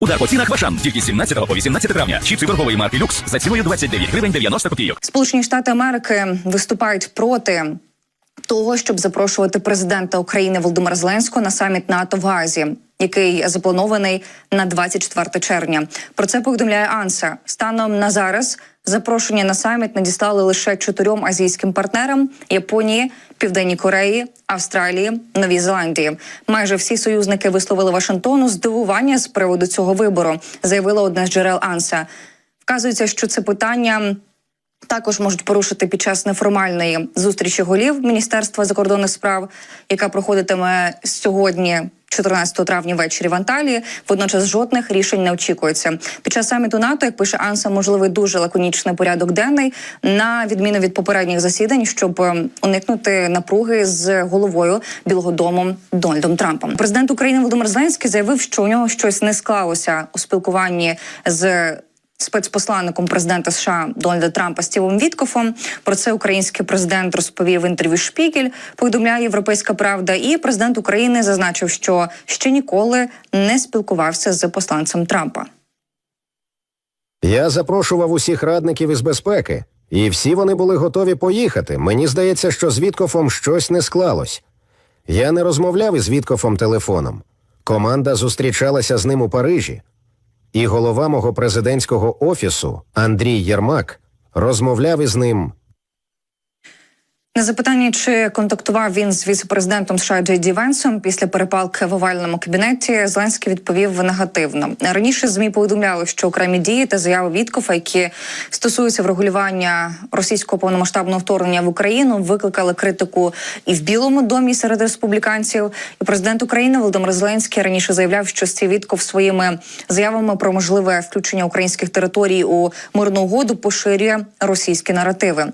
Удар по цінах Вашан тільки з 17 по 18 травня. Чіпси торгової марки Люкс за ціною 29 гривень 90 копійок. Сполучені Штати Америки виступають проти того, щоб запрошувати президента України Володимира Зеленського на саміт НАТО в Газі, який запланований на 24 червня. Про це повідомляє Анса. Станом на зараз запрошення на саміт надіслали лише чотирьом азійським партнерам: Японії, Південній Кореї, Австралії, Новій Зеландії. Майже всі союзники висловили Вашингтону здивування з приводу цього вибору, заявила одне з джерел Анса. Вказується, що це питання також можуть порушити під час неформальної зустрічі голів Міністерства закордонних справ, яка проходитиме сьогодні. 14 травня ввечері в Анталії водночас жодних рішень не очікується. Під час саміту НАТО, як пише Анса, можливий дуже лаконічний порядок денний на відміну від попередніх засідань, щоб е, уникнути напруги з головою Білого Дому Дональдом Трампом. Президент України Володимир Зеленський заявив, що у нього щось не склалося у спілкуванні з спецпосланником президента США Дональда Трампа Стівом Віткофом. Про це український президент розповів в інтерв'ю Шпігель. Повідомляє Європейська Правда. І президент України зазначив, що ще ніколи не спілкувався з посланцем Трампа. Я запрошував усіх радників із безпеки, і всі вони були готові поїхати. Мені здається, що з Віткофом щось не склалось. Я не розмовляв із Віткофом телефоном. Команда зустрічалася з ним у Парижі, і голова мого президентського офісу Андрій Єрмак розмовляв із ним На запитання, чи контактував він з віце-президентом США Джей Ді Венсом після перепалки в овальному кабінеті, Зеленський відповів негативно. Раніше змі повідомляли, що окремі дії та заяви Віткофа, які стосуються врегулювання російського повномасштабного вторгнення в Україну, викликали критику і в Білому домі серед республіканців. І президент України Володимир Зеленський раніше заявляв, що Стів Вітков своїми заявами про можливе включення українських територій у мирну угоду поширює російські наративи.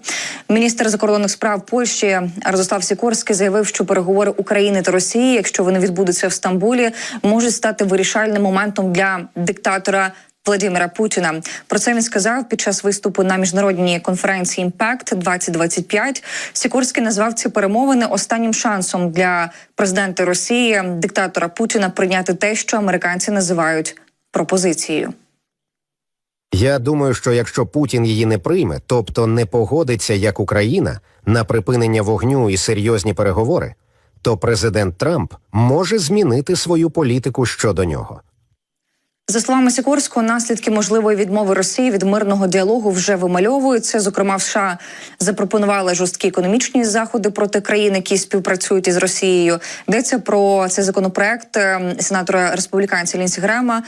Міністр закордонних справ Польщі Радослав Сікорський заявив, що переговори України та Росії, якщо вони відбудуться в Стамбулі, можуть стати вирішальним моментом для диктатора. Владимира Путіна про це він сказав під час виступу на міжнародній конференції Impact 2025 Сікорський назвав ці перемовини останнім шансом для президента Росії, диктатора Путіна, прийняти те, що американці називають пропозицією. Я думаю, що якщо Путін її не прийме, тобто не погодиться як Україна на припинення вогню і серйозні переговори, то президент Трамп може змінити свою політику щодо нього. За словами Сікорського, наслідки можливої відмови Росії від мирного діалогу вже вимальовуються. Зокрема, в США запропонували жорсткі економічні заходи проти країн, які співпрацюють із Росією. Йдеться про цей законопроект е, сенатора республіканця Лінсі Грема.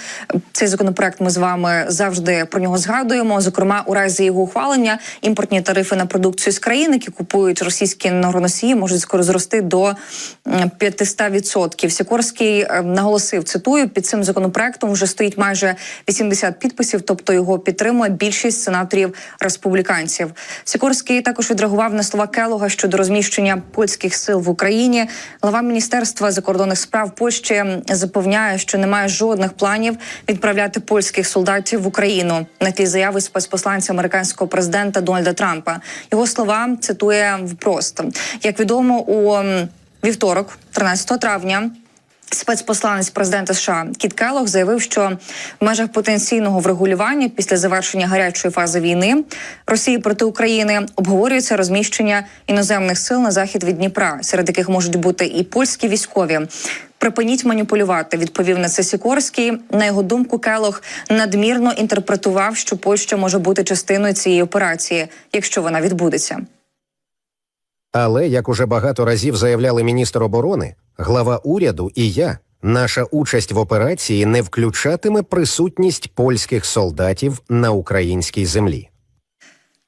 Цей законопроект ми з вами завжди про нього згадуємо. Зокрема, у разі його ухвалення імпортні тарифи на продукцію з країн, які купують російські енергоносії, можуть скоро зрости до м, 500%. Сікорський е, наголосив цитую під цим законопроектом вже стоїть майже 80 підписів, тобто його підтримує більшість сенаторів республіканців. Сікорський також відреагував на слова Келога щодо розміщення польських сил в Україні. Глава міністерства закордонних справ Польщі запевняє, що немає жодних планів відправляти польських солдатів в Україну на тлі заяви спецпосланця американського президента Дональда Трампа. Його слова цитує впрост. Як відомо у вівторок, 13 травня. Спецпосланець президента США Кіт Келлог заявив, що в межах потенційного врегулювання після завершення гарячої фази війни Росії проти України обговорюється розміщення іноземних сил на захід від Дніпра, серед яких можуть бути і польські військові. Припиніть маніпулювати, відповів на це Сікорський. На його думку, Келох надмірно інтерпретував, що Польща може бути частиною цієї операції, якщо вона відбудеться. Але, як уже багато разів заявляли міністр оборони, глава уряду і я, наша участь в операції не включатиме присутність польських солдатів на українській землі.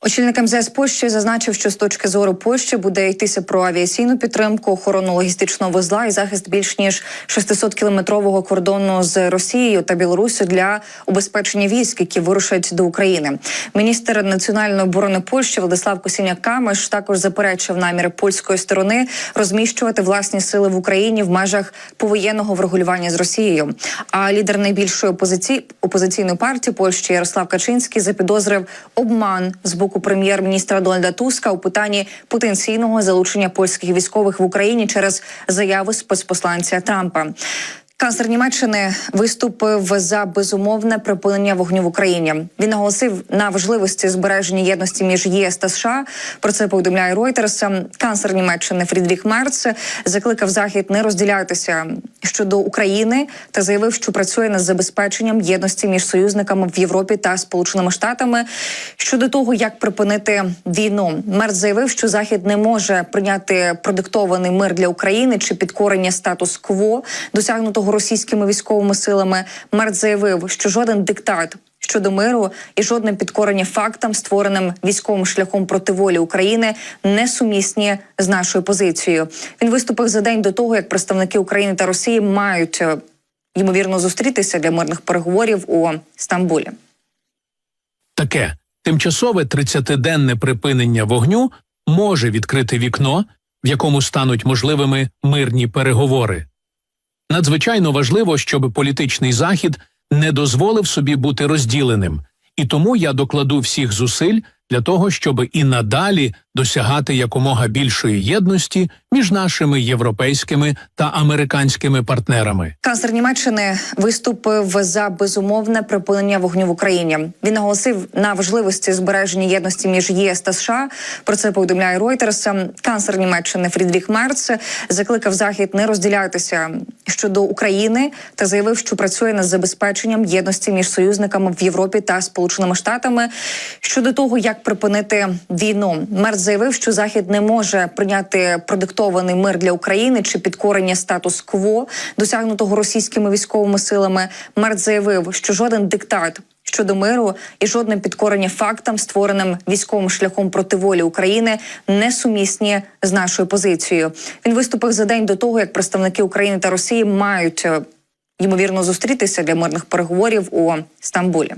Очільник МЗС Польщі зазначив, що з точки зору Польщі буде йтися про авіаційну підтримку, охорону логістичного вузла і захист більш ніж 600 кілометрового кордону з Росією та Білоруссю для убезпечення військ, які вирушать до України. Міністр національної оборони Польщі Владислав Косіняк Камиш також заперечив наміри польської сторони розміщувати власні сили в Україні в межах повоєнного врегулювання з Росією. А лідер найбільшої опозиції опозиційної партії Польщі Ярослав Качинський запідозрив обман з боку прем'єр-міністра Дональда Туска у питанні потенційного залучення польських військових в Україні через заяви спецпосланця Трампа. Канцлер Німеччини виступив за безумовне припинення вогню в Україні. Він наголосив на важливості збереження єдності між ЄС та США. Про це повідомляє Reuters. Канцлер Німеччини Фрідріх Мерц закликав Захід не розділятися щодо України та заявив, що працює над забезпеченням єдності між союзниками в Європі та Сполученими Штатами щодо того, як припинити війну. Мерц заявив, що Захід не може прийняти продиктований мир для України чи підкорення статус-кво, досягнутого російськими військовими силами. Мерц заявив, що жоден диктат щодо миру і жодне підкорення фактам, створеним військовим шляхом проти волі України, не сумісні з нашою позицією. Він виступив за день до того, як представники України та Росії мають е, ймовірно зустрітися для мирних переговорів у Стамбулі. Таке тимчасове 30-денне припинення вогню може відкрити вікно, в якому стануть можливими мирні переговори. Надзвичайно важливо, щоб політичний захід не дозволив собі бути розділеним, і тому я докладу всіх зусиль для того, щоб і надалі досягати якомога більшої єдності між нашими європейськими та американськими партнерами. Канцлер Німеччини виступив за безумовне припинення вогню в Україні. Він наголосив на важливості збереження єдності між ЄС та США. Про це повідомляє Reuters. Канцлер Німеччини Фрідріх Мерц закликав Захід не розділятися щодо України та заявив, що працює над забезпеченням єдності між союзниками в Європі та Сполученими Штатами щодо того, як припинити війну. Мерц заявив, що Захід не може прийняти продиктований мир для України чи підкорення статус-кво, досягнутого російськими військовими силами. Мерц заявив, що жоден диктат. Щодо миру і жодне підкорення фактам, створеним військовим шляхом проти волі України, не сумісні з нашою позицією. Він виступив за день до того, як представники України та Росії мають е, ймовірно зустрітися для мирних переговорів у Стамбулі.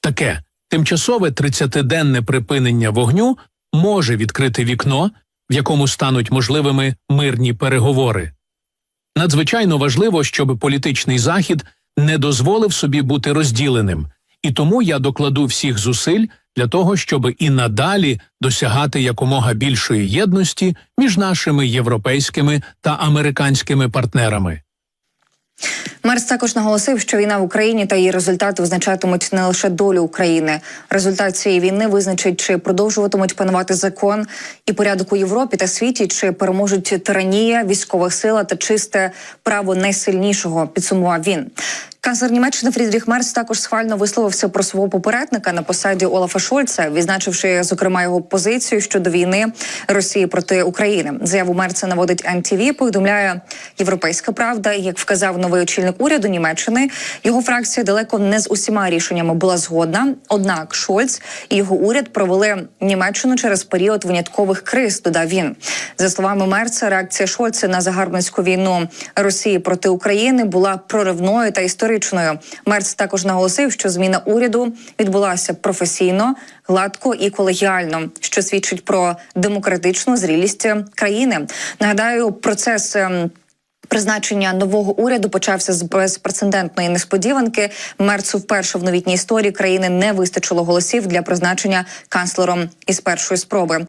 Таке тимчасове 30-денне припинення вогню може відкрити вікно, в якому стануть можливими мирні переговори. Надзвичайно важливо, щоб політичний захід не дозволив собі бути розділеним, і тому я докладу всіх зусиль для того, щоб і надалі досягати якомога більшої єдності між нашими європейськими та американськими партнерами. Мерц також наголосив, що війна в Україні та її результати визначатимуть не лише долю України. Результат цієї війни визначить, чи продовжуватимуть панувати закон і порядок у Європі та світі, чи переможуть тиранія, військова сила та чисте право найсильнішого. Підсумував він. Канцлер Німеччини Фрідріх Мерц також схвально висловився про свого попередника на посаді Олафа Шольца, відзначивши зокрема його позицію щодо війни Росії проти України. Заяву Мерца наводить НТВ, повідомляє Європейська Правда. Як вказав новий очільник уряду Німеччини, його фракція далеко не з усіма рішеннями була згодна. Однак Шольц і його уряд провели Німеччину через період виняткових криз. Додав він за словами Мерца. Реакція Шольца на загарбницьку війну Росії проти України була проривною та історичною. Мерц також наголосив, що зміна уряду відбулася професійно, гладко і колегіально, що свідчить про демократичну зрілість країни. Нагадаю, процес. ем, Призначення нового уряду почався з безпрецедентної несподіванки. Мерцу вперше в новітній історії країни не вистачило голосів для призначення канцлером із першої спроби.